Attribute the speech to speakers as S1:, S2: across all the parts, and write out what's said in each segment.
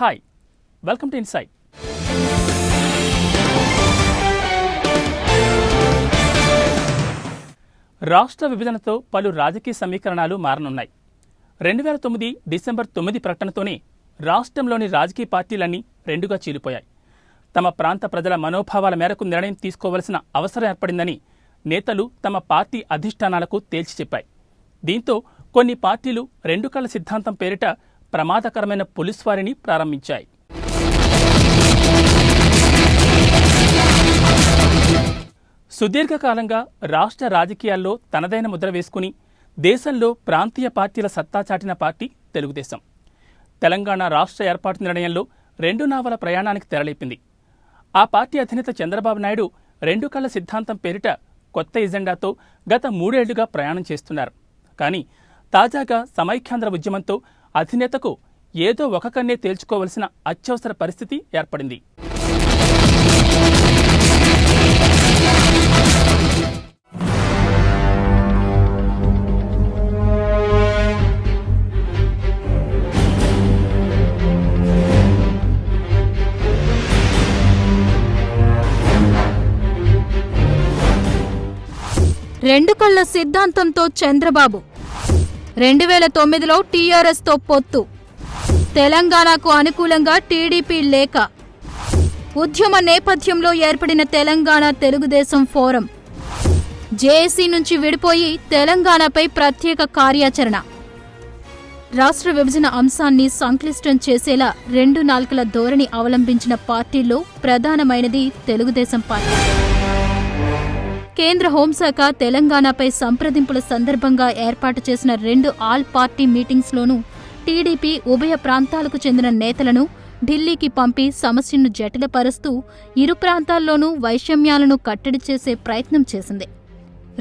S1: Hi welcome to insight రాష్ట్ర విభజనతో పలు రాజకీయ సమీకరణాలు మారనున్నాయి. రెండు వేల తొమ్మిది డిసెంబర్ తొమ్మిది ప్రకటనతోనే రాష్ట్రంలోని రాజకీయ పార్టీలన్నీ రెండుగా చీలిపోయాయి. తమ ప్రాంత ప్రజల మనోభావాల మేరకు నిర్ణయం తీసుకోవలసిన అవసరం ఏర్పడిందని నేతలు తమ పార్టీ అధిష్టానాలకు తేల్చి చెప్పాయి. దీంతో కొన్ని పార్టీలు రెండు కళ్ళ సిద్ధాంతం పేరిట ప్రమాదకరమైన పోలీస్ వారిని ప్రారంభించాయి. సుదీర్ఘకాలంగా రాష్ట్ర రాజకీయాల్లో తనదైన ముద్ర వేసుకుని దేశంలో ప్రాంతీయ పార్టీల సత్తా చాటిన పార్టీ తెలుగుదేశం. తెలంగాణ రాష్ట్ర ఏర్పాటు నిర్ణయంలో రెండు నావల ప్రయాణానికి తెరలేపింది. ఆ పార్టీ అధినేత చంద్రబాబు నాయుడు రెండు కళ్ళ సిద్ధాంతం పేరిట కొత్త ఎజెండాతో గత మూడేళ్ళుగా ప్రయాణం చేస్తున్నారు. కానీ తాజాగా సమైఖ్యాంధ్ర ఉద్యమంతో అధినేతకు ఏదో ఒక కన్నే తేల్చుకోవలసిన అత్యవసర పరిస్థితి ఏర్పడింది.
S2: రెండు కళ్ళ సిద్ధాంతంతో చంద్రబాబు రెండు వేల తొమ్మిదిలో టీఆర్ఎస్తో పొత్తు. తెలంగాణకు అనుకూలంగా టీడీపీ లేఖ ఉద్యమ నేపథ్యంలో ఏర్పడిన తెలంగాణ తెలుగుదేశం ఫోరం. జేఏసీ నుంచి విడిపోయి తెలంగాణపై ప్రత్యేక కార్యాచరణ. రాష్ట్ర విభజన అంశాన్ని సంక్లిష్టం చేసేలా రెండు నాల్కల ధోరణి అవలంబించిన పార్టీల్లో ప్రధానమైనది తెలుగుదేశం పార్టీ. కేంద్ర హోంశాఖ తెలంగాణపై సంప్రదింపుల సందర్భంగా ఏర్పాటు చేసిన రెండు ఆల్ పార్టీ మీటింగ్స్లోనూ టీడీపీ ఉభయ ప్రాంతాలకు చెందిన నేతలను ఢిల్లీకి పంపి సమస్యను జటిలపరుస్తూ ఇరు ప్రాంతాల్లోనూ వైషమ్యాలను కట్టడి చేసే ప్రయత్నం చేసింది.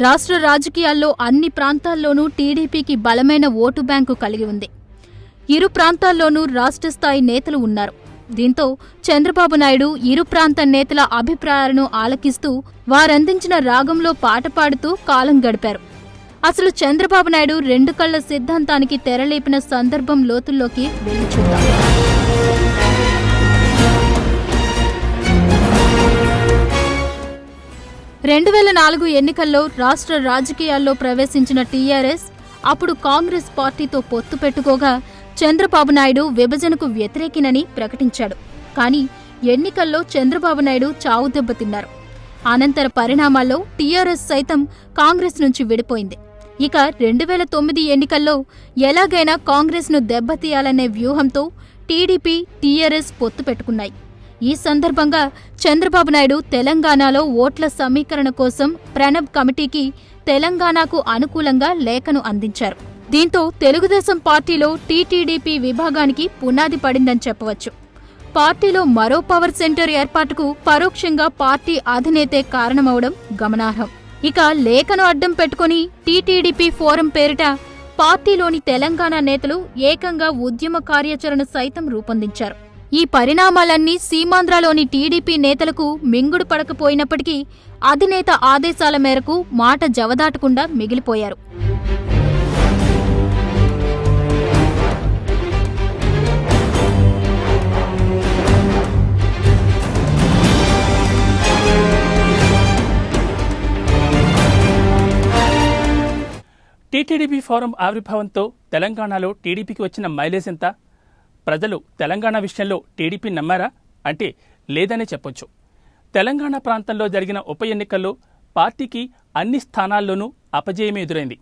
S2: రాష్ట్ర రాజకీయాల్లో అన్ని ప్రాంతాల్లోనూ టీడీపీకి బలమైన ఓటు బ్యాంకు కలిగి ఉంది. ఇరు ప్రాంతాల్లోనూ రాష్ట్ర స్థాయి నేతలు ఉన్నారు. దీంతో చంద్రబాబు నాయుడు ఇరు ప్రాంత నేతల అభిప్రాయాలను ఆలకిస్తూ వారందించిన రాగంలో పాట పాడుతూ కాలం గడిపారు. అసలు చంద్రబాబు నాయుడు రెండు కళ్ళ సిద్ధాంతానికి తెరలేపిన సందర్భం లోతుల్లోకి వెళ్ళి చూద్దాం. రెండు వేల నాలుగు ఎన్నికల్లో రాష్ట్ర రాజకీయాల్లో ప్రవేశించిన టీఆర్ఎస్ అప్పుడు కాంగ్రెస్ పార్టీతో పొత్తు పెట్టుకోగా చంద్రబాబు నాయుడు విభజనకు వ్యతిరేకినని ప్రకటించాడు. కానీ ఎన్నికల్లో చంద్రబాబు నాయుడు చావు దెబ్బతిన్నారు అనంతర పరిణామాల్లో టీఆర్ఎస్ సైతం కాంగ్రెస్ నుంచి విడిపోయింది. ఇక రెండు వేల తొమ్మిది ఎన్నికల్లో ఎలాగైనా కాంగ్రెస్ను దెబ్బతీయాలనే వ్యూహంతో టీడీపీ టీఆర్ఎస్ పొత్తు పెట్టుకున్నాయి. ఈ సందర్భంగా చంద్రబాబు నాయుడు తెలంగాణలో ఓట్ల సమీకరణ కోసం ప్రణబ్ కమిటీకి తెలంగాణకు అనుకూలంగా లేఖను అందించారు. దీంతో తెలుగుదేశం పార్టీలో టీటీడీపీ విభాగానికి పునాది పడిందని చెప్పవచ్చు. పార్టీలో మరో పవర్ సెంటర్ ఏర్పాటుకు పరోక్షంగా పార్టీ అధినేతే కారణమవడం గమనార్హం. ఇక లేఖను అడ్డం పెట్టుకుని టీటీడీపీ ఫోరం పేరిట పార్టీలోని తెలంగాణ నేతలు ఏకంగా ఉద్యమ కార్యాచరణ సైతం రూపొందించారు. ఈ పరిణామాలన్నీ సీమాంధ్రలోని టీడీపీ నేతలకు మింగుడు పడకపోయినప్పటికీ అధినేత ఆదేశాల మేరకు మాట జవదాటకుండా మిగిలిపోయారు.
S1: టీటీడీపీ ఫోరం ఆవిర్భావంతో తెలంగాణలో టీడీపీకి వచ్చిన మైలేజ్ ఎంత? ప్రజలు తెలంగాణ విషయంలో టీడీపీ నమ్మారా? అంటే లేదనే చెప్పొచ్చు. తెలంగాణ ప్రాంతంలో జరిగిన ఉప ఎన్నికల్లో పార్టీకి అన్ని స్థానాల్లోనూ అపజయమే ఎదురైంది.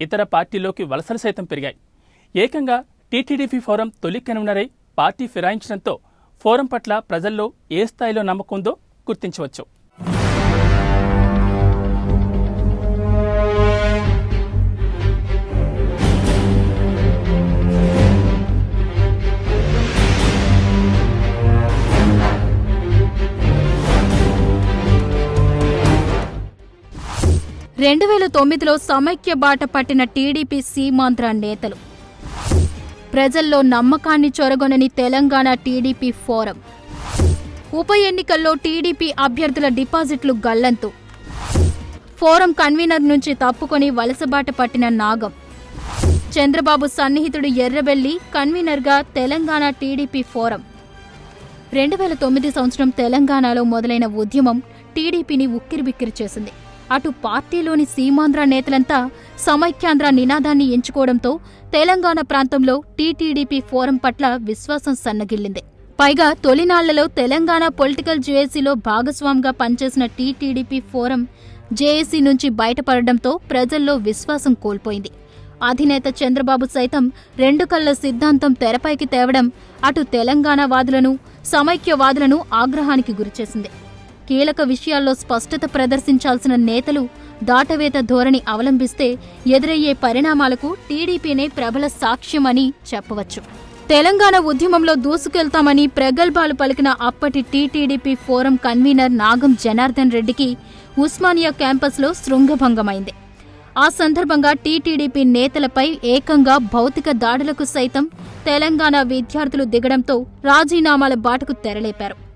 S1: ఇతర పార్టీల్లోకి వలసలు సైతం పెరిగాయి. ఏకంగా టీటీడీపీ ఫోరం తొలి కనుమరై పార్టీ ఫిరాయించడంతో ఫోరం పట్ల ప్రజల్లో ఏ స్థాయిలో నమ్మకం ఉందో గుర్తించవచ్చు.
S2: రెండు వేల తొమ్మిదిలో సమైక్య బాట పట్టిన టీడీపీ సీమాంధ్ర నేతలు. ప్రజల్లో నమ్మకాన్ని చొరగొనని తెలంగాణ టీడీపీ ఫోరం. ఉప ఎన్నికల్లో టీడీపీ అభ్యర్థుల డిపాజిట్లు గల్లంతు. ఫోరం కన్వీనర్ నుంచి తప్పుకొని వలసబాట పట్టిన నాగం. చంద్రబాబు సన్నిహితుడు ఎర్రబెల్లి కన్వీనర్గా తెలంగాణ టీడీపీ ఫోరం. రెండు వేల తొమ్మిది సంవత్సరం తెలంగాణలో మొదలైన ఉద్యమం టీడీపీని ఉక్కిరిబిక్కిరి చేసింది. అటు పార్టీలోని సీమాంధ్ర నేతలంతా సమైక్యాంధ్ర నినాదాన్ని ఎంచుకోవడంతో తెలంగాణ ప్రాంతంలో టీటీడీపీ ఫోరం పట్ల విశ్వాసం సన్నగిల్లింది. పైగా తొలినాళ్ళలో తెలంగాణ పొలిటికల్ జేఏసీలో భాగస్వామిగా పనిచేసిన టీటీడీపీ ఫోరం జేఏసీ నుంచి బయటపడడంతో ప్రజల్లో విశ్వాసం కోల్పోయింది. అధినేత చంద్రబాబు సైతం రెండు కళ్ళ సిద్ధాంతం తెరపైకి తేవడం అటు తెలంగాణ వాదులను సమైక్యవాదులను ఆగ్రహానికి గురిచేసింది. కీలక విషయాల్లో స్పష్టత ప్రదర్శించాల్సిన నేతలు దాటవేత ధోరణి అవలంబిస్తే ఎదురయ్యే పరిణామాలకు టీడీపీనే ప్రబల సాక్ష్యమని చెప్పవచ్చు. తెలంగాణ ఉద్యమంలో దూసుకెళ్తామని ప్రగల్భాలు పలికిన అప్పటి TTDP forum convener Nagam Janardhan రెడ్డికి ఉస్మానియా క్యాంపస్లో శృంగభంగమైంది. ఆ సందర్భంగా టీటీడీపీ నేతలపై ఏకంగా భౌతిక దాడులకు సైతం తెలంగాణ విద్యార్థులు దిగడంతో రాజీనామాల బాటకు తెరలేపారు.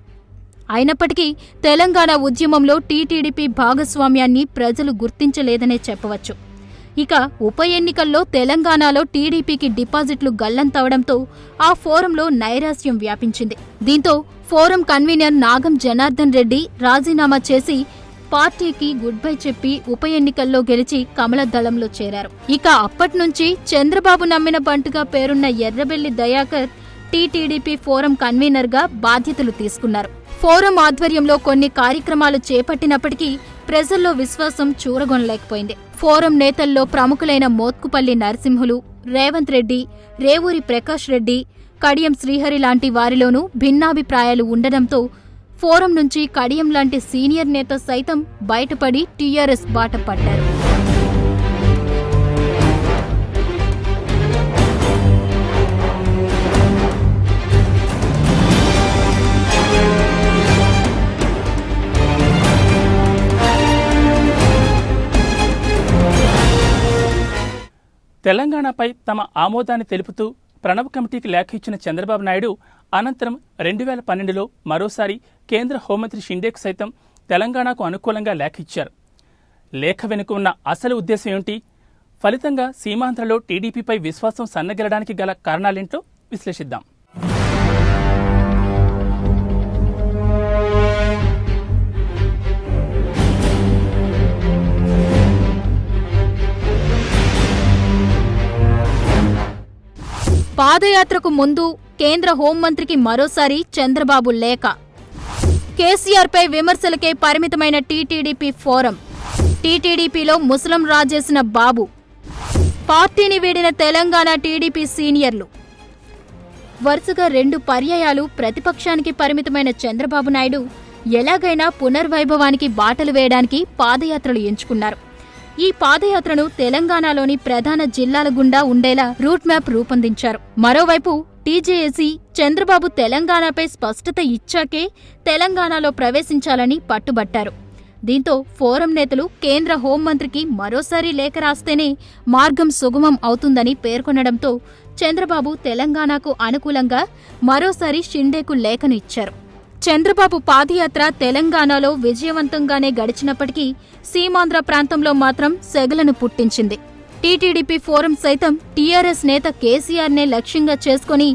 S2: అయినప్పటికీ తెలంగాణ ఉద్యమంలో టీటీడీపీ భాగస్వామ్యాన్ని ప్రజలు గుర్తించలేదనే చెప్పవచ్చు. ఇక ఉప ఎన్నికల్లో తెలంగాణలో టీడీపీకి డిపాజిట్లు గల్లంతవడంతో ఆ ఫోరంలో నైరాస్యం వ్యాపించింది. దీంతో ఫోరం కన్వీనర్ నాగం జనార్దన్ రెడ్డి రాజీనామా చేసి పార్టీకి గుడ్ బై చెప్పి ఉప ఎన్నికల్లో గెలిచి కమల దళంలో చేరారు. ఇక అప్పట్నుంచి చంద్రబాబు నమ్మిన బంటుగా పేరున్న ఎర్రబెల్లి దయాకర్ టీటీడీపీ ఫోరం కన్వీనర్గా బాధ్యతలు తీసుకున్నారు. ఫోరం ఆధ్వర్యంలో కొన్ని కార్యక్రమాలు చేపట్టినప్పటికీ ప్రజల్లో విశ్వాసం చూరగొనలేకపోయింది. ఫోరం నేతల్లో ప్రముఖులైన మోత్కుపల్లి నరసింహులు రేవంత్ రెడ్డి రేవూరి ప్రకాష్ రెడ్డి కడియం శ్రీహరి లాంటి వారిలోనూ భిన్నాభిప్రాయాలు ఉండడంతో ఫోరం నుంచి కడియం లాంటి సీనియర్ నేత సైతం బయటపడి టీఆర్ఎస్ బాట పట్టారు.
S1: తెలంగాణపై తమ ఆమోదాన్ని తెలుపుతూ ప్రణబ్ కమిటీకి లేఖ ఇచ్చిన చంద్రబాబు నాయుడు అనంతరం రెండు వేల పన్నెండులో మరోసారి కేంద్ర హోంమంత్రి షిండేకు సైతం తెలంగాణకు అనుకూలంగా లేఖ ఇచ్చారు. లేఖ వెనుక ఉన్న అసలు ఉద్దేశం ఏమిటి? ఫలితంగా సీమాంధ్రలో టీడీపీపై విశ్వాసం సన్నగిలడానికి గల కారణాలేంటో విశ్లేషిద్దాం.
S2: పాదయాత్రకు ముందు కేంద్ర హోంమంత్రికి మరోసారి చంద్రబాబు లేఖ. కేసీఆర్పై విమర్శలకే పరిమితమైన టీటీడీపీ ఫోరం. టీటీడీపీలో ముసలం రాజేసిన బాబు. పార్టీని వీడిన తెలంగాణ టీడీపీ సీనియర్లు. వరుసగా రెండు పర్యాయాలు ప్రతిపక్షానికి పరిమితమైన చంద్రబాబు నాయుడు ఎలాగైనా పునర్వైభవానికి బాటలు వేయడానికి పాదయాత్రలు ఎంచుకున్నారు. ఈ పాదయాత్రను తెలంగాణలోని ప్రధాన జిల్లాల గుండా ఉండేలా రూట్ మ్యాప్ రూపొందించారు. మరోవైపు టీజేఏసీ చంద్రబాబు తెలంగాణపై స్పష్టత ఇచ్చాకే తెలంగాణలో ప్రవేశించాలని పట్టుబట్టారు. దీంతో ఫోరం నేతలు కేంద్ర హోంమంత్రికి మరోసారి లేఖ రాస్తేనే మార్గం సుగమం అవుతుందని పేర్కొనడంతో చంద్రబాబు తెలంగాణకు అనుకూలంగా మరోసారి షిండేకు లేఖను ఇచ్చారు. చంద్రబాబు పాదయాత్ర తెలంగాణలో విజయవంతంగానే గడిచినప్పటికీ సీమాంధ్ర ప్రాంతంలో మాత్రం సెగలను పుట్టించింది. టీటీడీపీ ఫోరం సైతం టీఆర్ఎస్ నేత కేసీఆర్నే లక్ష్యంగా చేసుకుని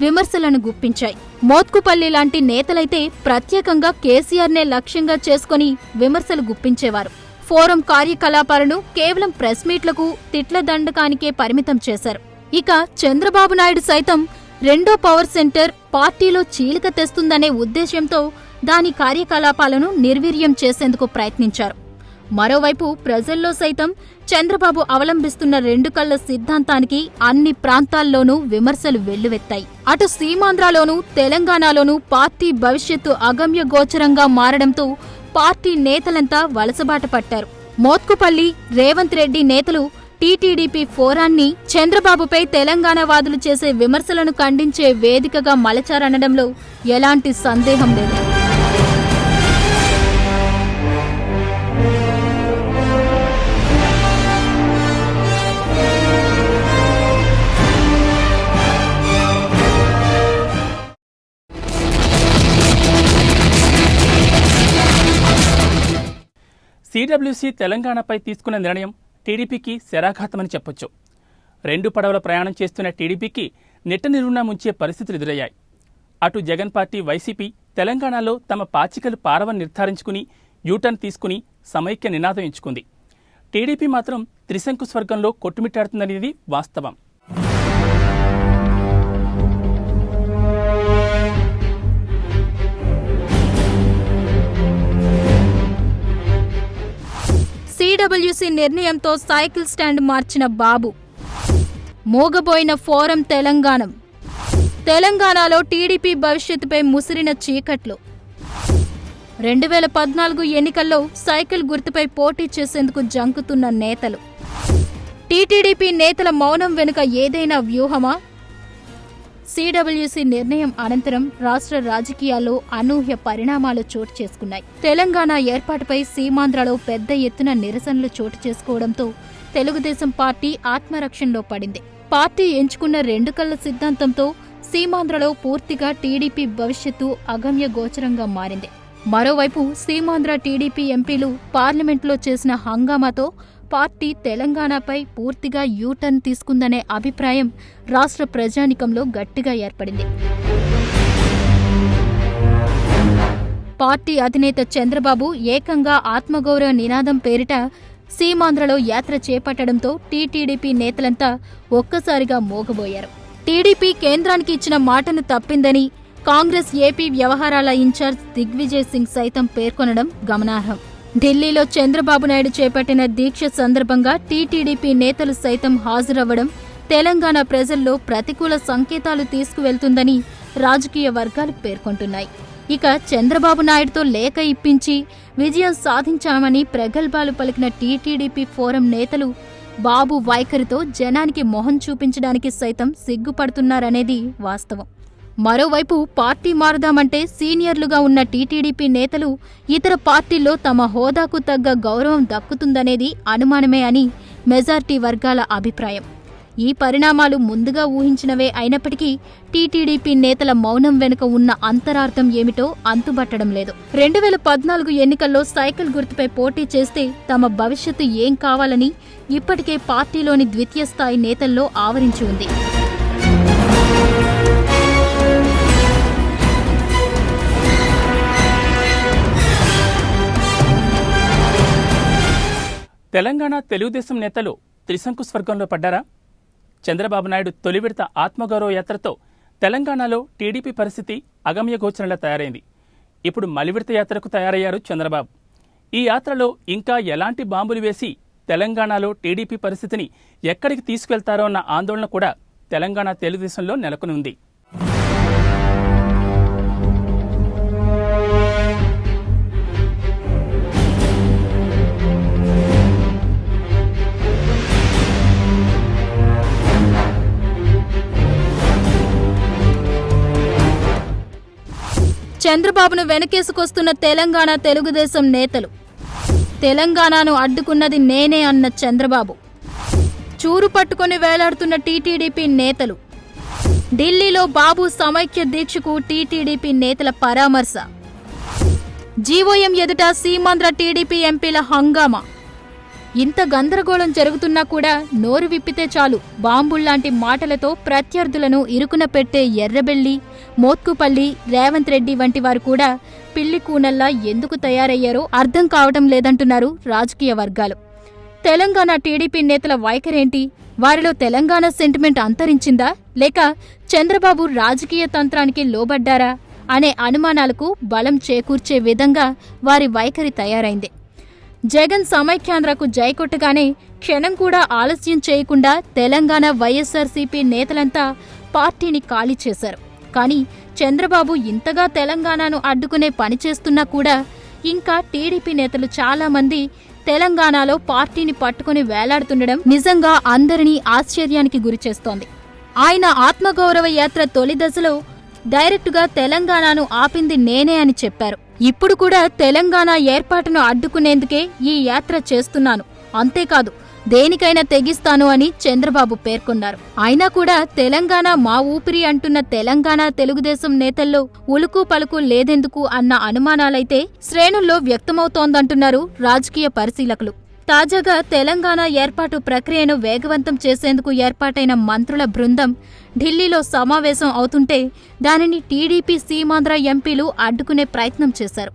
S2: విమర్శలను గుప్పించాయి. మోత్కుపల్లి లాంటి నేతలైతే ప్రత్యేకంగా కేసీఆర్నే లక్ష్యంగా చేసుకుని విమర్శలు గుప్పించేవారు. ఫోరం కార్యకలాపాలను కేవలం ప్రెస్ మీట్లకు తిట్ల దండకానికే పరిమితం చేశారు. ఇక చంద్రబాబు నాయుడు సైతం రెండో పవర్ సెంటర్ పార్టీలో చీలిక తెస్తుందనే ఉద్దేశ్యంతో దాని కార్యకలాపాలను నిర్వీర్యం చేసేందుకు ప్రయత్నించారు. మరోవైపు ప్రజల్లో సైతం చంద్రబాబు అవలంబిస్తున్న రెండు కళ్ళ సిద్ధాంతానికి అన్ని ప్రాంతాల్లోనూ విమర్శలు వెల్లువెత్తాయి. అటు సీమాంధ్రలోనూ తెలంగాణలోనూ పార్టీ భవిష్యత్తు అగమ్య గోచరంగా మారడంతో పార్టీ నేతలంతా వలసబాట పట్టారు. మోత్కుపల్లి రేవంత్ రెడ్డి నేతలు టీటీడీపీ ఫోరాన్ని చంద్రబాబుపై తెలంగాణ వాదులు చేసే విమర్శలను ఖండించే వేదికగా మలచారనడంలో ఎలాంటి సందేహం లేదు.
S1: సిడబ్ల్యూసీ తెలంగాణపై తీసుకున్న నిర్ణయం టీడీపీకి శరాఘాతమని చెప్పొచ్చు. రెండు పడవల ప్రయాణం చేస్తున్న టీడీపీకి నెట్ట నిలువునా ముంచే పరిస్థితులు ఎదురయ్యాయి. అటు జగన్ పార్టీ వైసీపీ తెలంగాణలో తమ పాచికలు పారవని నిర్ధారించుకుని యూటర్న్ తీసుకుని సమైక్య నినాదం ఎంచుకుంది. టీడీపీ మాత్రం త్రిశంకు స్వర్గంలో కొట్టుమిట్టాడుతుందనేది వాస్తవం.
S2: సిడబ్ల్యూసీ నిర్ణయంతో సైకిల్ స్టాండ్ మార్చిన బాబు. మోగబోయిన ఫోరం తెలంగాణ. తెలంగాణలో టీడీపీ భవిష్యత్తుపై ముసిరిన చీకట్లు. రెండు వేల పద్నాలుగు ఎన్నికల్లో సైకిల్ గుర్తుపై పోటీ చేసేందుకు జంకుతున్న నేతలు. టీటీడీపీ నేతల మౌనం వెనుక ఏదైనా వ్యూహమా? సిడబ్ల్యూసీ నిర్ణయం అనంతరం రాష్ట్ర రాజకీయాల్లో అనూహ్య పరిణామాలు చోటు చేసుకున్నాయి. తెలంగాణ ఏర్పాటుపై సీమాంధ్రలో పెద్ద ఎత్తున నిరసనలు చోటు చేసుకోవడంతో తెలుగుదేశం పార్టీ ఆత్మరక్షణలో పడింది. పార్టీ ఎంచుకున్న రెండు కళ్ళ సిద్ధాంతంతో సీమాంధ్రలో పూర్తిగా టీడీపీ భవిష్యత్తు అగమ్య గోచరంగా మారింది. మరోవైపు సీమాంధ్ర టీడీపీ ఎంపీలు పార్లమెంట్లో చేసిన హంగామాతో పార్టీ తెలంగాణపై పూర్తిగా యూటర్న్ తీసుకుందనే అభిప్రాయం రాష్ట్ర ప్రజానికంలో గట్టిగా ఏర్పడింది. పార్టీ అధినేత చంద్రబాబు ఏకంగా ఆత్మగౌరవ నినాదం పేరిట సీమాంధ్రలో యాత్ర చేపట్టడంతో టీటీడీపీ నేతలంతా ఒక్కసారిగా మోగబోయారు. టీడీపీ కేంద్రానికి ఇచ్చిన మాటను తప్పిందని కాంగ్రెస్ ఏపీ వ్యవహారాల ఇన్ఛార్జ్ దిగ్విజయ్ సింగ్ సైతం పేర్కొనడం గమనార్హం. ఢిల్లీలో చంద్రబాబు నాయుడు చేపట్టిన దీక్ష సందర్భంగా టీటీడీపీ నేతలు సైతం హాజరవ్వడం తెలంగాణ ప్రజల్లో ప్రతికూల సంకేతాలు తీసుకువెళ్తుందని రాజకీయ వర్గాలు పేర్కొంటున్నాయి. ఇక చంద్రబాబు నాయుడుతో లేఖ ఇప్పించి విజయం సాధించామని ప్రగల్భాలు పలికిన టీటీడీపీ ఫోరం నేతలు బాబు వైఖరితో జనానికి మొహం చూపించడానికి సైతం సిగ్గుపడుతున్నారనేది వాస్తవం. మరోవైపు పార్టీ మారుదామంటే సీనియర్లుగా ఉన్న టీటీడీపీ నేతలు ఇతర పార్టీల్లో తమ హోదాకు తగ్గ గౌరవం దక్కుతుందనేది అనుమానమే అని మెజార్టీ వర్గాల అభిప్రాయం. ఈ పరిణామాలు ముందుగా ఊహించినవే అయినప్పటికీ టీటీడీపీ నేతల మౌనం వెనుక ఉన్న అంతరార్థం ఏమిటో అంతుబట్టడం లేదు. రెండు వేల పద్నాలుగు ఎన్నికల్లో సైకిల్ గుర్తుపై పోటీ చేస్తే తమ భవిష్యత్తు ఏం కావాలని ఇప్పటికే పార్టీలోని ద్వితీయ స్థాయి నేతల్లో ఆవరించి ఉంది.
S1: తెలంగాణ తెలుగుదేశం నేతలు త్రిశంకు స్వర్గంలో పడ్డారా? చంద్రబాబు నాయుడు తొలి విడత ఆత్మగౌరవ యాత్రతో తెలంగాణలో టీడీపీ పరిస్థితి అగమ్యగోచరంగా తయారైంది. ఇప్పుడు మలివిడత యాత్రకు తయారయ్యారు చంద్రబాబు. ఈ యాత్రలో ఇంకా ఎలాంటి బాంబులు వేసి తెలంగాణలో టీడీపీ పరిస్థితిని ఎక్కడికి తీసుకెళ్తారో అన్న ఆందోళన కూడా తెలంగాణ తెలుగుదేశంలో నెలకొని ఉంది
S2: చంద్రబాబును వెనకేసుకొస్తున్న తెలంగాణ తెలుగుదేశం నేతలు. తెలంగాణను అడ్డుకున్నది నేనే అన్న చంద్రబాబు. చూరు పట్టుకొని వేలాడుతున్న టీటీడీపీ నేతలు. ఢిల్లీలో బాబు సమైక్య దీక్షకు టీటీడీపీ నేతల పరామర్శ. జీవోఎం ఎదుట సీమాంధ్ర టీడీపీ ఎంపీల హంగామా. ఇంత గందరగోళం జరుగుతున్నా కూడా నోరు విప్పితే చాలు. బాంబుల్లాంటి మాటలతో ప్రత్యర్థులను ఇరుకున పెట్టే ఎర్రబెల్లి మోత్కుపల్లి రేవంత్ రెడ్డి వంటి వారు కూడా పిల్లి కూనల్లా ఎందుకు తయారయ్యారో అర్థం కావడం లేదంటున్నారు రాజకీయ వర్గాలు. తెలంగాణ టీడీపీ నేతల వైఖరేంటి? వారిలో తెలంగాణ సెంటిమెంట్ అంతరించిందా? లేక చంద్రబాబు రాజకీయ తంత్రానికి లోబడ్డారా? అనే అనుమానాలకు బలం చేకూర్చే విధంగా వారి వైఖరి తయారైంది. జగన్ సమైక్యాంధ్రకు జైకొట్టగానే క్షణం కూడా ఆలస్యం చేయకుండా తెలంగాణ వైఎస్ఆర్సీపీ నేతలంతా పార్టీని ఖాళీ చేశారు. కానీ చంద్రబాబు ఇంతగా తెలంగాణను అడ్డుకునే పని చేస్తున్నా కూడా ఇంకా టీడీపీ నేతలు చాలామంది తెలంగాణలో పార్టీని పట్టుకుని వేలాడుతుండడం నిజంగా అందరినీ ఆశ్చర్యానికి గురిచేస్తోంది ఆయన ఆత్మగౌరవ యాత్ర తొలి దశలో డైరెక్టుగా తెలంగాణను ఆపింది నేనే అని చెప్పారు. ఇప్పుడు కూడా తెలంగాణ ఏర్పాటును అడ్డుకునేందుకే ఈ యాత్ర చేస్తున్నాను. అంతేకాదు దేనికైనా తెగిస్తాను అని చంద్రబాబు పేర్కొన్నారు. అయినా కూడా తెలంగాణ మా ఊపిరి అంటున్న తెలంగాణ తెలుగుదేశం నేతల్లో ఉలుకు పలుకు లేదెందుకు అన్న అనుమానాలైతే శ్రేణుల్లో వ్యక్తమవుతోందంటున్నారు రాజకీయ పరిశీలకులు. తాజాగా తెలంగాణ ఏర్పాటు ప్రక్రియను వేగవంతం చేసేందుకు ఏర్పాటైన మంత్రుల బృందం ఢిల్లీలో సమావేశం అవుతుంటే దానిని టీడీపీ సీమాంధ్ర ఎంపీలు అడ్డుకునే ప్రయత్నం చేశారు.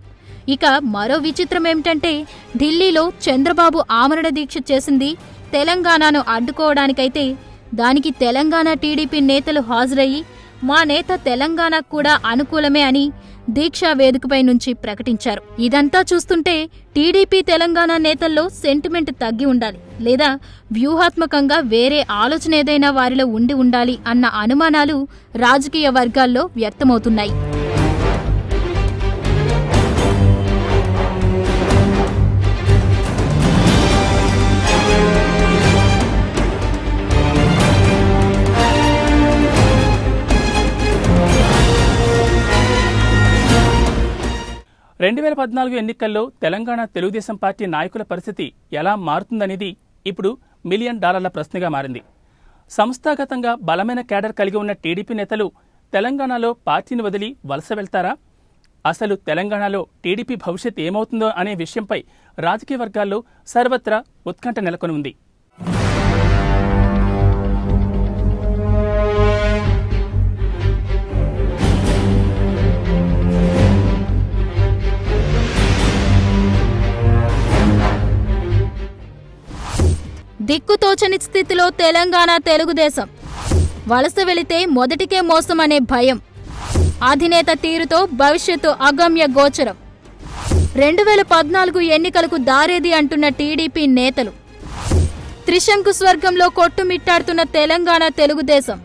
S2: ఇక మరో విచిత్రం ఏమిటంటే ఢిల్లీలో చంద్రబాబు ఆమరణ దీక్ష చేసింది తెలంగాణను అడ్డుకోవడానికైతే దానికి తెలంగాణ టీడీపీ నేతలు హాజరయ్యి మా నేత తెలంగాణకు కూడా అనుకూలమే అని దీక్షా వేదికపై నుంచి ప్రకటించారు. ఇదంతా చూస్తుంటే టీడీపీ తెలంగాణ నేతల్లో సెంటిమెంట్ తగ్గి ఉండాలి లేదా వ్యూహాత్మకంగా వేరే ఆలోచన ఏదైనా వారిలో ఉండి ఉండాలి అన్న అనుమానాలు రాజకీయ వర్గాల్లో వ్యక్తమవుతున్నాయి.
S1: రెండు వేల పద్నాలుగు ఎన్నికల్లో తెలంగాణ తెలుగుదేశం పార్టీ నాయకుల పరిస్థితి ఎలా మారుతుందనేది ఇప్పుడు మిలియన్ డాలర్ల ప్రశ్నగా మారింది. సంస్థాగతంగా బలమైన కేడర్ కలిగి ఉన్న టీడీపీ నేతలు తెలంగాణలో పార్టీని వదిలి వలస వెళ్తారా? అసలు తెలంగాణలో టీడీపీ భవిష్యత్ ఏమవుతుందో అనే విషయంపై రాజకీయ వర్గాల్లో సర్వత్రా ఉత్కంఠ నెలకొని ఉంది
S2: దిక్కుతోచని స్థితిలో తెలంగాణ తెలుగుదేశం. వలస వెళితే మొదటికే మోసం అనే భయం. అధినేత తీరుతో భవిష్యత్తు అగమ్య గోచరం. రెండు వేల పద్నాలుగు ఎన్నికలకు దారేది అంటున్న టీడీపీ నేతలు. త్రిశంకు స్వర్గంలో కొట్టుమిట్టాడుతున్న తెలంగాణ తెలుగుదేశం.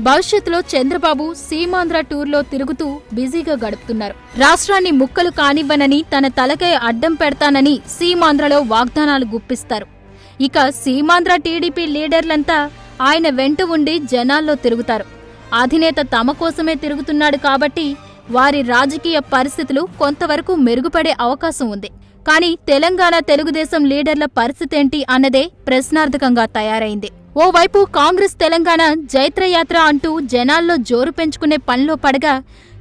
S2: భవిష్యత్తులో చంద్రబాబు సీమాంధ్ర టూర్లో తిరుగుతూ బిజీగా గడుపుతున్నారు. రాష్ట్రాన్ని ముక్కలు కానివ్వనని తన తలకై అడ్డం పెడతానని సీమాంధ్రలో వాగ్దానాలు గుప్పిస్తారు. ఇక సీమాంధ్ర టీడీపీ లీడర్లంతా ఆయన వెంట ఉండి జనాల్లో తిరుగుతారు. అధినేత తమ కోసమే తిరుగుతున్నాడు కాబట్టి వారి రాజకీయ పరిస్థితులు కొంతవరకు మెరుగుపడే అవకాశం ఉంది. కానీ తెలంగాణ తెలుగుదేశం లీడర్ల పరిస్థితేంటి అన్నదే ప్రశ్నార్థకంగా తయారైంది. ఓవైపు కాంగ్రెస్ తెలంగాణ జైత్రయాత్ర అంటూ జనాల్లో జోరు పెంచుకునే పనిలో పడగా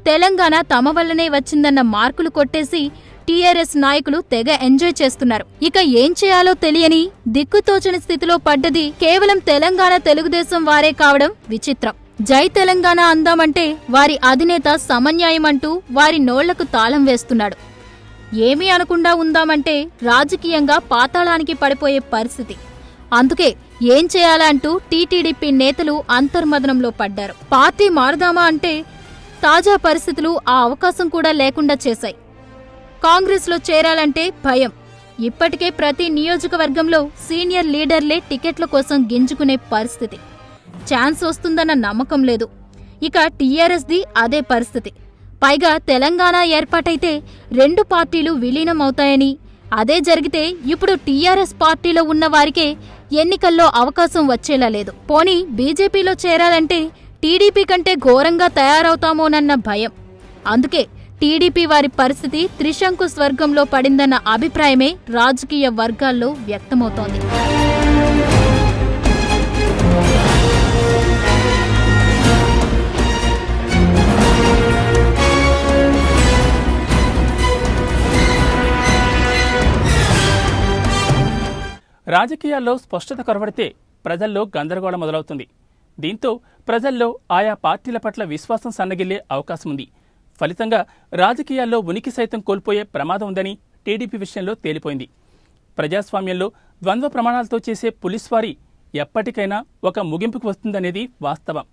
S2: తెలంగాణ తమ వల్లనే వచ్చిందన్న మార్కులు కొట్టేసి టీఆర్ఎస్ నాయకులు తెగ ఎంజాయ్ చేస్తున్నారు. ఇక ఏం చేయాలో తెలియని దిక్కుతోచని స్థితిలో పడ్డది కేవలం తెలంగాణ తెలుగుదేశం వారే కావడం విచిత్రం. జై తెలంగాణ అందామంటే వారి అధినేత సమన్యాయమంటూ వారి నోళ్ళకు తాళం వేస్తున్నాడు. ఏమీ అనకుండా ఉందామంటే రాజకీయంగా పాతాళానికి పడిపోయే పరిస్థితి. అందుకే ఏం చేయాలా అంటూ టీటీడీపీ నేతలు అంతర్మదనంలో పడ్డారు. పార్టీ మారుదామా అంటే తాజా పరిస్థితులు ఆ అవకాశం కూడా లేకుండా చేశాయి. కాంగ్రెస్లో చేరాలంటే భయం. ఇప్పటికే ప్రతి నియోజకవర్గంలో సీనియర్ లీడర్లే టికెట్ల కోసం గింజుకునే పరిస్థితి. ఛాన్స్ వస్తుందన్న నమ్మకం లేదు. ఇక టీఆర్ఎస్ది అదే పరిస్థితి. పైగా తెలంగాణ ఏర్పాటైతే రెండు పార్టీలు విలీనం అవుతాయని అదే జరిగితే ఇప్పుడు టీఆర్ఎస్ పార్టీలో ఉన్న వారికే ఎన్నికల్లో అవకాశం వచ్చేలా లేదు. పోనీ బీజేపీలో చేరాలంటే టీడీపీ కంటే ఘోరంగా తయారవుతామోనన్న భయం. అందుకే టీడీపీ వారి పరిస్థితి త్రిశంకు స్వర్గంలో పడిందన్న అభిప్రాయమే రాజకీయ వర్గాల్లో వ్యక్తమవుతోంది.
S1: రాజకీయాల్లో స్పష్టత కొరవడితే ప్రజల్లో గందరగోళం మొదలవుతుంది. దీంతో ప్రజల్లో ఆయా పార్టీల పట్ల విశ్వాసం సన్నగిల్లే అవకాశం ఉంది ఫలితంగా రాజకీయాల్లో ఉనికి సైతం కోల్పోయే ప్రమాదం ఉందని టీడీపీ విషయంలో తేలిపోయింది. ప్రజాస్వామ్యంలో ద్వంద్వ ప్రమాణాలతో చేసే పులిస్వారీ ఎప్పటికైనా ఒక ముగింపుకు వస్తుందనేది వాస్తవం.